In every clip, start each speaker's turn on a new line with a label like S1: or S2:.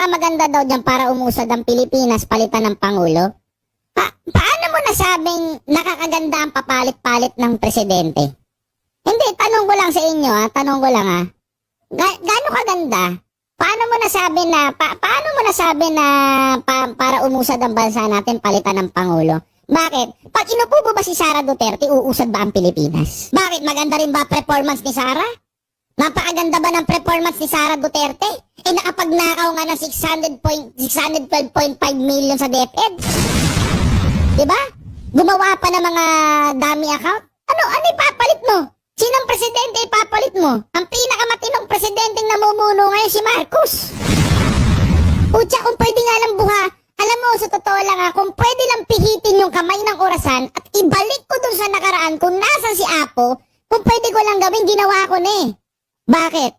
S1: pinakamaganda daw dyan para umusad ang Pilipinas palitan ng Pangulo? Pa- paano mo nasabing nakakaganda ang papalit-palit ng presidente? Hindi, tanong ko lang sa inyo ha, tanong ko lang ha. Ga- gaano kaganda? Paano mo nasabi na, pa- paano mo nasabi na pa- para umusad ang bansa natin palitan ng Pangulo? Bakit? Pag inupo ba si Sara Duterte, uusad ba ang Pilipinas? Bakit? Maganda rin ba performance ni Sara? Napakaganda ba ng performance ni Sara Duterte? Eh nakapagnakaw nga ng 600 point, 612.5 million sa DepEd. Diba? Gumawa pa ng mga dummy account. Ano, ano ipapalit mo? Sinong presidente ipapalit mo? Ang pinakamatinong presidenteng namumuno ngayon si Marcos. Pucha, kung pwede nga lang buha, alam mo, sa totoo lang ha, kung pwede lang pihitin yung kamay ng orasan at ibalik ko dun sa nakaraan kung nasan si Apo, kung pwede ko lang gawin, ginawa ko na eh. Bakit?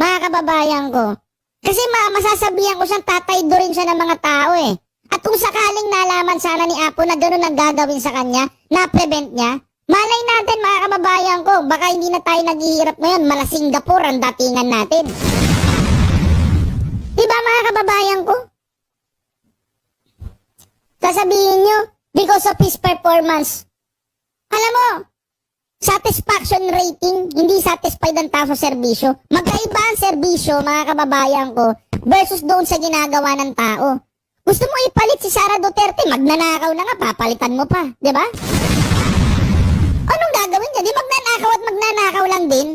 S1: Mga kababayan ko. Kasi ma masasabihan ko siyang tatay do rin siya ng mga tao eh. At kung sakaling nalaman sana ni Apo na gano'n ang gagawin sa kanya, na-prevent niya, malay natin mga kababayan ko, baka hindi na tayo naghihirap ngayon, mala Singapore ang datingan natin. Diba mga kababayan ko? Sasabihin nyo, because of his performance. Alam mo, satisfaction rating, hindi satisfied ang tao sa serbisyo. Magkaiba ang serbisyo, mga kababayan ko, versus doon sa ginagawa ng tao. Gusto mo ipalit si Sara Duterte, magnanakaw na nga, papalitan mo pa, di ba? Anong gagawin niya? Di magnanakaw at magnanakaw lang din.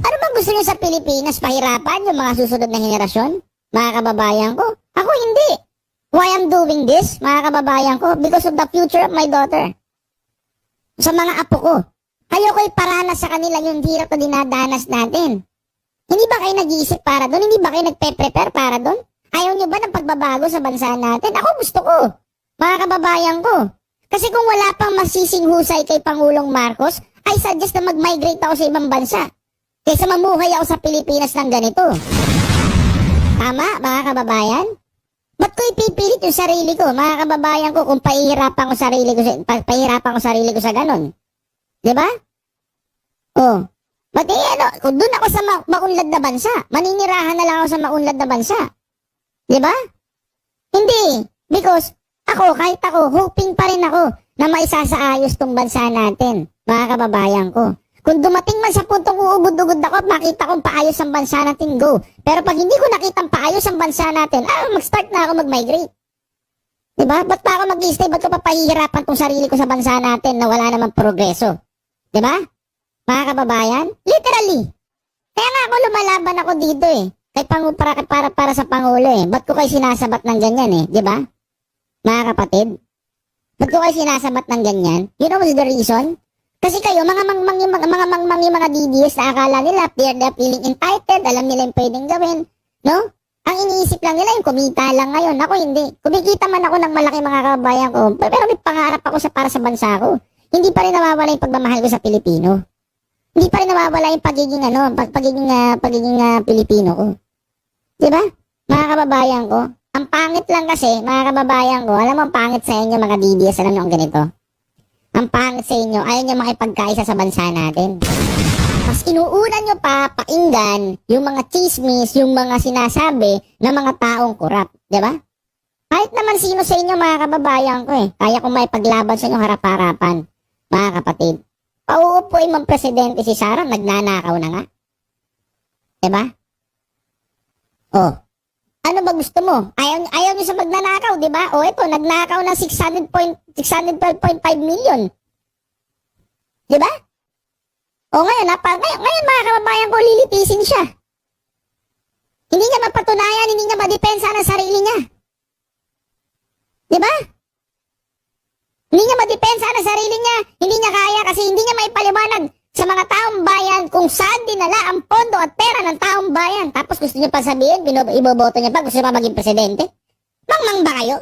S1: Ano bang gusto niyo sa Pilipinas? Pahirapan yung mga susunod na henerasyon? Mga kababayan ko? Ako hindi. Why I'm doing this, mga kababayan ko? Because of the future of my daughter. Sa mga apo ko. Ayoko iparanas sa kanila yung hirap na dinadanas natin. Hindi ba kayo nag-iisip para doon? Hindi ba kayo nagpe-prepare para doon? Ayaw nyo ba ng pagbabago sa bansa natin? Ako gusto ko. Mga kababayan ko. Kasi kung wala pang masising husay kay Pangulong Marcos, I suggest na mag-migrate ako sa ibang bansa. Kaysa mamuhay ako sa Pilipinas ng ganito. Tama, mga kababayan? Ba't ko ipipilit yung sarili ko, mga kababayan ko, kung pahihirapan ko sarili ko, pa, pahihirapan ko sarili ko sa ganon? Di ba? Oh. Ba't eh, ano, doon ako sa ma- maunlad na bansa, maninirahan na lang ako sa maunlad na bansa. Di ba? Hindi. Because, ako, kahit ako, hoping pa rin ako na maisasaayos tong bansa natin, mga kababayan ko. Kung dumating man sa puntong uubod-ugod ako at makita kong paayos ang bansa natin, go. Pero pag hindi ko nakitang paayos ang bansa natin, ah, mag-start na ako mag-migrate. Diba? Ba't pa ako mag-stay? Ba't ko pa pahihirapan tong sarili ko sa bansa natin na wala namang progreso? Diba? Mga kababayan? Literally. Kaya nga ako lumalaban ako dito eh. Kay pangu para, para, para sa Pangulo eh. Ba't ko kayo sinasabat ng ganyan eh? Diba? Mga kapatid? Ba't ko kayo sinasabat ng ganyan? You know what's the reason? Kasi kayo, mga mangmang yung mga, mga yung mga DDS na akala nila, they're, they're feeling entitled, alam nila yung pwedeng gawin, no? Ang iniisip lang nila yung kumita lang ngayon. Ako hindi. Kumikita man ako ng malaki mga kababayan ko, pero may pangarap ako sa para sa bansa ko. Hindi pa rin nawawala yung pagmamahal ko sa Pilipino. Hindi pa rin nawawala yung pagiging ano, pag, pagiging ah, pagiging ah, Pilipino ko. 'Di ba? Mga kababayan ko, ang pangit lang kasi, mga kababayan ko, alam mo ang pangit sa inyo mga DDS, alam nyo ang ganito. Ang pangit sa inyo, ayaw nyo makipagkaisa sa bansa natin. Mas inuuna nyo pa pakinggan yung mga chismis, yung mga sinasabi ng mga taong kurap. Di ba? Kahit naman sino sa inyo mga kababayan ko eh, kaya kong may paglaban sa inyo harap-harapan. Mga kapatid, pauupuin mong presidente si Sara, nagnanakaw na nga. Di ba? Oh, ano ba gusto mo? Ayaw, ayaw niyo sa magnanakaw, di ba? O ito, nagnakaw ng 600 point, 612.5 million. Di ba? O ngayon, napa, ngayon, ngayon mga kababayan ko, lilitisin siya. Hindi niya mapatunayan, hindi niya madepensa ng sarili niya. Di ba? Hindi niya madepensa ng sarili niya. Hindi niya kaya kasi hindi niya maipaliwanag sa mga taong bayan kung saan dinala ang pondo at pera ng taong bayan. Tapos gusto niyo pa sabihin, bino- iboboto niya pa, gusto niya pa maging presidente? Mangmang ba kayo?